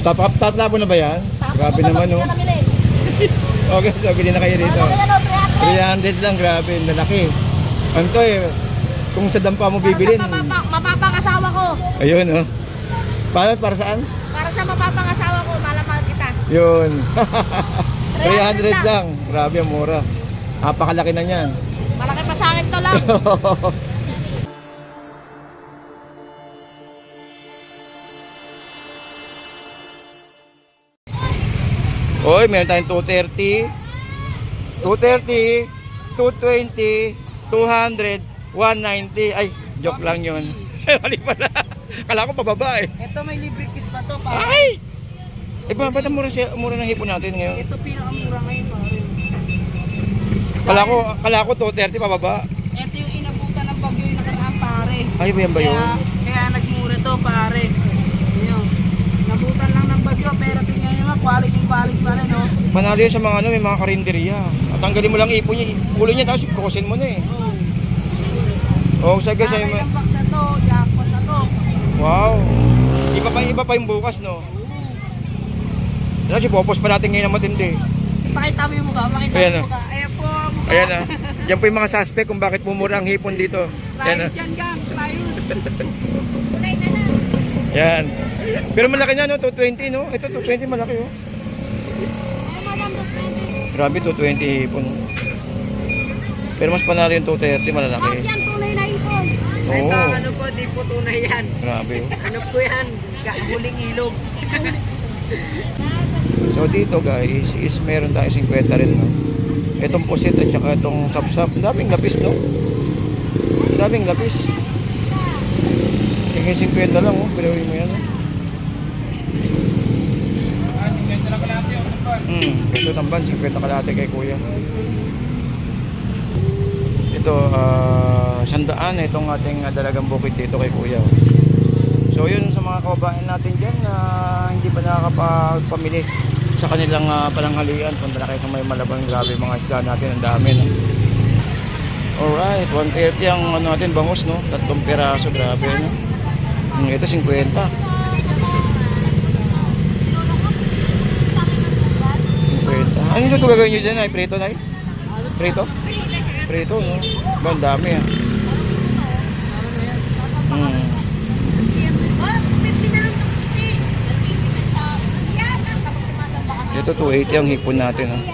Tapap tatapon na ba yan? Grabe naman oh. Okay, so bili na kayo dito. 300 lang, grabe, malaki. Ano to eh, kung sa dampa mo bibilin. Mapapangasawa ko. Ayun oh. Para, para saan? Para sa mapapangasawa ko, malamal kita. Yun. 300 300 lang. Grabe, ang mura. Napakalaki na niyan. Malaki pa sa akin to lang. Oy, meron tayong 230, 230, 220, 200, 190. Ay, joke lang yun. Mali pala. Kala ko pababa eh. Ito may libre kiss pa to pa. Ay! Eh, ba, ba't ang mura, siya, mura ng hipon natin ngayon? Ito pinakamura ngayon pare. Kala ko, kala ko 230 pababa. Ito yung inabutan ng bagyo yung nakaraan pare. Ay, ba yan ba yun? Kaya, kaya nagmura to pare. Yun. Nabutan lang ng bagyo pero tingnan nyo mga quality quality pa rin no. Panalo yun sa mga ano, may mga karinderya. At tanggalin mo lang ipon niya, ulo niya, tapos krosin mo na eh. Oh. Oh, sa guys, ay na to, jackpot na to. Wow. Iba pa, iba pa yung bukas, no? Kasi popos pa natin ngayon na matindi. Pakita mo yung mukha, pakita Ayan, mo yung oh. mukha. Ayan po mukha. Ayan ah. Yan po yung mga suspect kung bakit pumura ang hipon dito. Yan Tayo ah. dyan gang, tayo. Kulay na lang. Yan. Pero malaki na no, 220 no? Ito 220 malaki oh. Grabe 220 hipon. oh. Pero mas panalo yung 230 malalaki. Bakit yan tunay na ipon? Ito, ano po, di po tunay yan. Grabe oh. Ano po yan? Huling ilog. So dito guys, is meron tayo 50 rin no. Itong pusit at saka itong sapsap. Ang Daming lapis no. Ang Daming lapis. Tingin 50 lang oh, pero mo yan oh. Hmm, ito tamban, 50 kalate kay kuya. Ito, ah, sandaan itong ating ah, dalagang bukid dito kay kuya. oh. So yun sa mga kababayan natin dyan na hindi pa nakakapagpamili sa kanilang uh, palanghalian. Punta na kayo sa may malabang grabe mga isda natin. Ang dami no. Alright, 130 ang ano natin bangus no. Tatlong piraso, grabe no. Hmm, ito 50. 50. Ano ito gagawin nyo dyan ay prito na Prito? Prito no. Ba, ang dami ah. Hmm. Boss, 50 na lang to 50. Yan, kapag sumasamba ka na. Dito 280 ang hipon natin. Oh.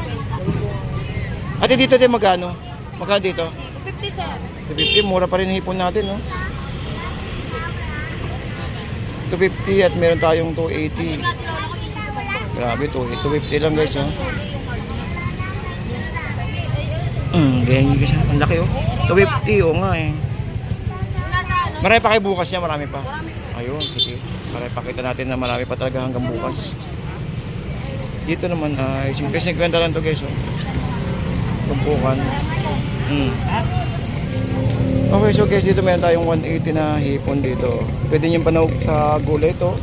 Ate dito din magkano? Magkano dito? 50 sir. 250, mura pa rin ang hipon natin, no? 250 at meron tayong 280. Grabe, 250 lang guys, oh. Hmm, ganyan guys. Ang laki, oh. 250, oh nga eh. Marami pa kayo bukas niya, marami pa. Ayun, sige. Para pakita natin na marami pa talaga hanggang bukas. Dito naman ay 50 lang to guys, oh. Tumpukan. Hmm. Okay, so guys, dito meron tayong 180 na hipon dito. Pwede nyo panahog sa gulay ito.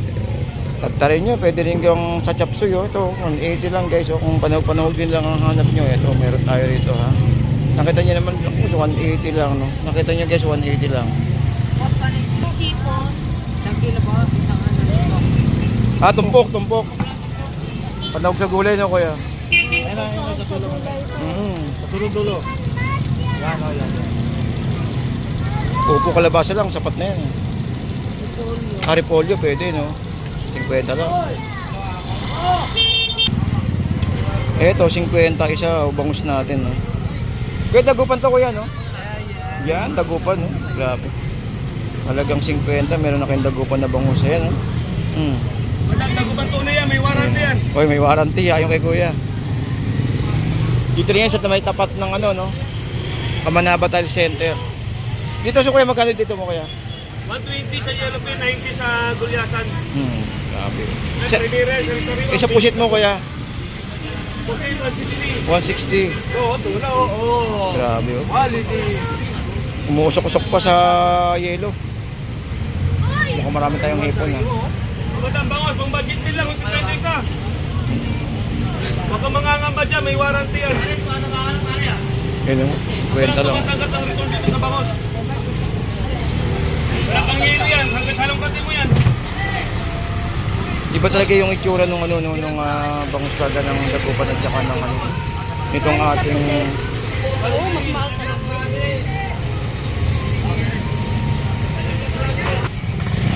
Tagtarin nyo, pwede rin yung sa chapsuy, oh. Ito, 180 lang guys. Oh. Kung panahog-panahog din lang ang hanap nyo, ito, meron tayo rito, ha. Nakita nyo naman, oh, 180 lang, no. Nakita nyo guys, 180 lang. Isang kilo po, isang ano. Ah, tumpok, tumpok. Panahog sa gulay, no, kuya? Mm. Dulo-dulo. Yan o, yan. yan. Upo kalabasa lang, sapat na yan. Ah, repolyo, pwede, no? 50 lang. Eto, 50 isa, bangus natin, no? Kuya, dagupan to, kuya, no? Yan, dagupan, no? Grabe. Halagang 50, meron na kayong dagupan na bangus, ayan, no? Mm. Dagupan tunay yan, may warranty yan. Oy, may warranty, ayon kay kuya. Dito rin yan sa may tapat ng ano, no? Kamanaba Tile Center. Dito sa kuya, magkano dito mo kuya? 120 sa yellow pin, 90 sa gulyasan. Hmm, grabe. Sa isa pusit mo kuya, Pusit, 160. 160. Oo, tula, oo. Grabe, oh. Quality. Umuusok-usok pa sa yelo. Mukhang marami tayong hipon, ha? Madam Bangos, pang budget din lang, 50 isa. Baka mga ngamba dyan, may warranty yan. Lang. Tumatanggap ng return dito sa Bangos. Wala kang hili yan, hanggang halong kati mo yan. Iba talaga yung itsura nung ano nung, nung uh, bangus kada ng dagupan at saka ng ano nitong ating Oo, mas mahal.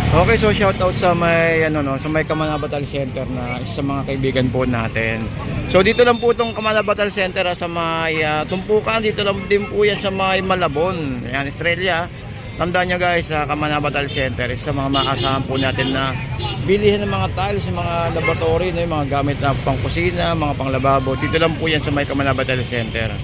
Okay, so shout out sa may ano no, sa may Kamanabatal Center na isa sa mga kaibigan po natin. So dito lang po itong Kamanabatal Center ah, sa may ah, tumpukan, dito lang din po yan sa may Malabon. Yan, Australia. Tandaan nyo guys, sa Kamanabatal Center, isa sa mga maasahan po natin na bilihin ng mga tiles, yung mga laboratory, no, mga gamit na pang kusina, mga pang lababo. Dito lang po yan sa may Kamanabatal Center.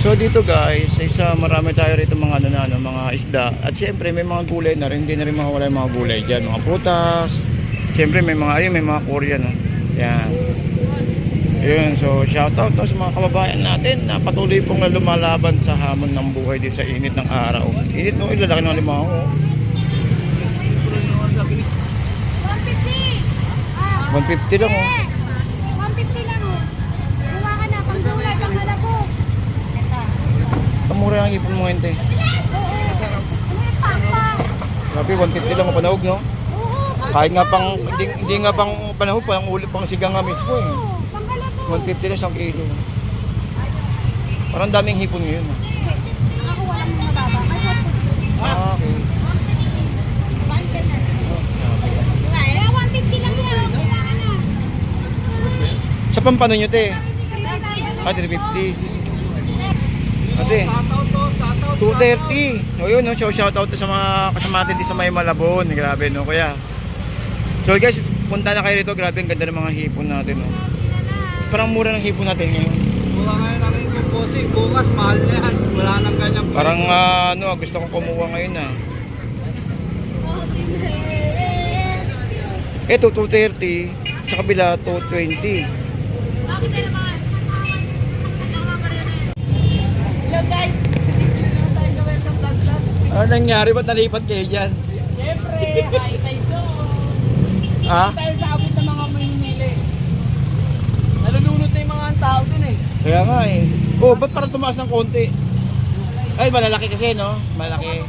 So dito guys, sa isa marami tayo rito mga ano ano, mga isda. At siyempre may mga gulay na rin, hindi na rin mawawala yung mga gulay diyan, mga prutas. Siyempre may mga ayun, may mga Korean, no. Yan. Yun, so shout out no, sa mga kababayan natin na patuloy pong lumalaban sa hamon ng buhay di sa init ng araw. Init no, ilalaki ng lima oh. 150 150! Ah, lang oh. eh, 150 lang oh. Ka na, pang gulay, pang malabos. Kamura ang ipon mo yung papa? Grabe, 150 lang ang panahog no. Kahit nga pang, hindi, hindi nga pang panahog, pang ulit pang sigang nga mismo eh. Oo, pang malabos. 150 lang isang kilo. Parang daming hipon ngayon. ah. Ako walang mababa. Ay, 150. Ah, okay. 150. Kaya 150 lang yan. Na. Sa pampano nyo, te? 350. Ah, 350. Ate, Shoutout to, shoutout. 230. O yun, no? Shout, shout out sa mga kasama natin sa may Malabon. Grabe, no, kuya. So guys, punta na kayo rito. Grabe, ang ganda ng mga hipon natin, no? Parang mura ng hipon natin ngayon. Buka ngayon namin yung bossing. Bukas, mahal na yan. Wala nang ganyang Parang, ah, ano, gusto kong kumuha ngayon, ah. Ito, 230. Sa kabila, 220. Hello guys! Ano nangyari? Ba't nalipat kayo dyan? Siyempre, hi tayo doon. Ha? Tayo sa abot ng mga Maynili. Na tao dun eh. Kaya nga eh. Oh, ba't parang tumaas ng konti? Ay, malalaki kasi, no? Malaki.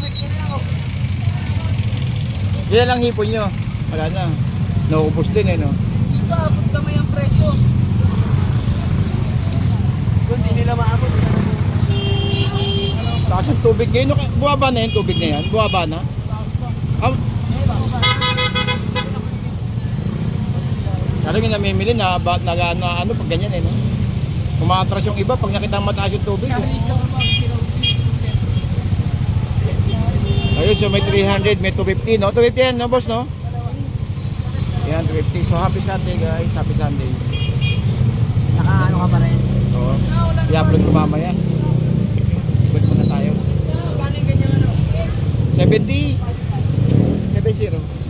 Yan lang hipon nyo. Wala na. Naubos din eh, no? Dito abot kami ang presyo. Kung hindi nila maabot. Taas ang tubig ngayon. Buwaba na yung tubig na yan. Buwaba na. Ah, Parang yung namimili na, ba, na, na, ano pag ganyan eh, no? Umatras yung iba pag nakita mataas yung tubig. Eh. Ayun, so may 300, may 250, no? 250 yan, no, boss, no? Yan, 250. So, happy Sunday, guys. Happy Sunday. Naka ano ka pa rin? Oo. I-upload ko mamaya. Ikot muna tayo. Paano ganyan ano? 70. 70.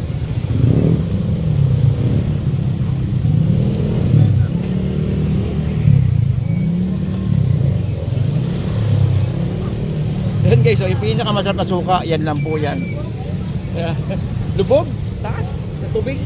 Guys, so yung pinakamasarap na suka, yan lang po yan. Lubog, taas, sa tubig.